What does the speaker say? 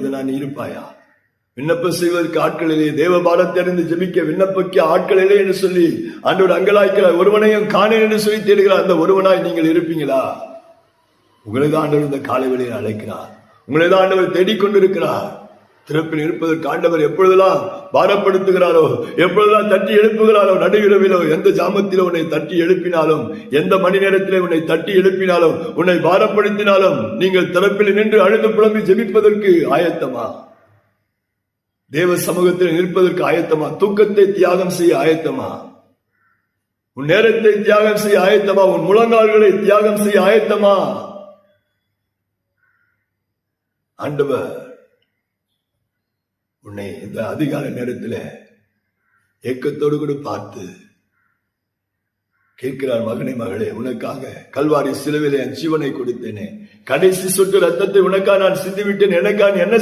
நான் இருப்பாயா? விண்ணப்பம் செய்வதற்கு ஆட்களிலே தேவ பாரத்தை அறிந்து ஜெபிக்க விண்ணப்பிக்க ஆட்களிலே என்று சொல்லி ஆண்டவர் அங்கலாய்க்கிறார் ஒருவனையும் காணேன் என்று சொல்லி தேடுகிறார். அந்த ஒருவனாய் நீங்கள் இருப்பீங்களா? உங்களை தான் ஆண்டவர் இந்த காலை வெளியில் அழைக்கிறார். உங்களை தான் ஆண்டவர் தேடிக்கொண்டிருக்கிறார். திறப்பில் இருப்பதற்கு ஆண்டவர் எப்பொழுதெல்லாம் பாரப்படுத்துகிறாரோ எப்பொழுதெல்லாம் தட்டி எழுப்புகிறாரோ நடுவிரவிலோ எந்த ஜாமத்திலோ உன்னை தட்டி எழுப்பினாலும் எந்த மணி நேரத்திலே உன்னை தட்டி எழுப்பினாலும் உன்னை பாரப்படுத்தினாலும் நீங்கள் திறப்பில் நின்று அழுது புலம்பி ஜெபிப்பதற்கு ஆயத்தமா? தேவ சமூகத்தில் நிற்பதற்கு ஆயத்தமா? தூக்கத்தை தியாகம் செய்ய ஆயத்தமா? உன் நேரத்தை தியாகம் செய்ய ஆயத்தமா? உன் முழங்கால்களை தியாகம் செய்ய ஆயத்தமா? ஆண்டவர் உன்னை இந்த அதிகால நேரத்தில் ஏக்கத்தோடு கூட பார்த்து கேட்கிறார் மகனே மகளே உனக்காக கல்வாரி சிலுவிலே என் ஜீவனை கொடுத்தேனே. கடைசி சொட்டு ரத்தத்தை உனக்கா நான் சிந்திவிட்டேன். எனக்கா என்ன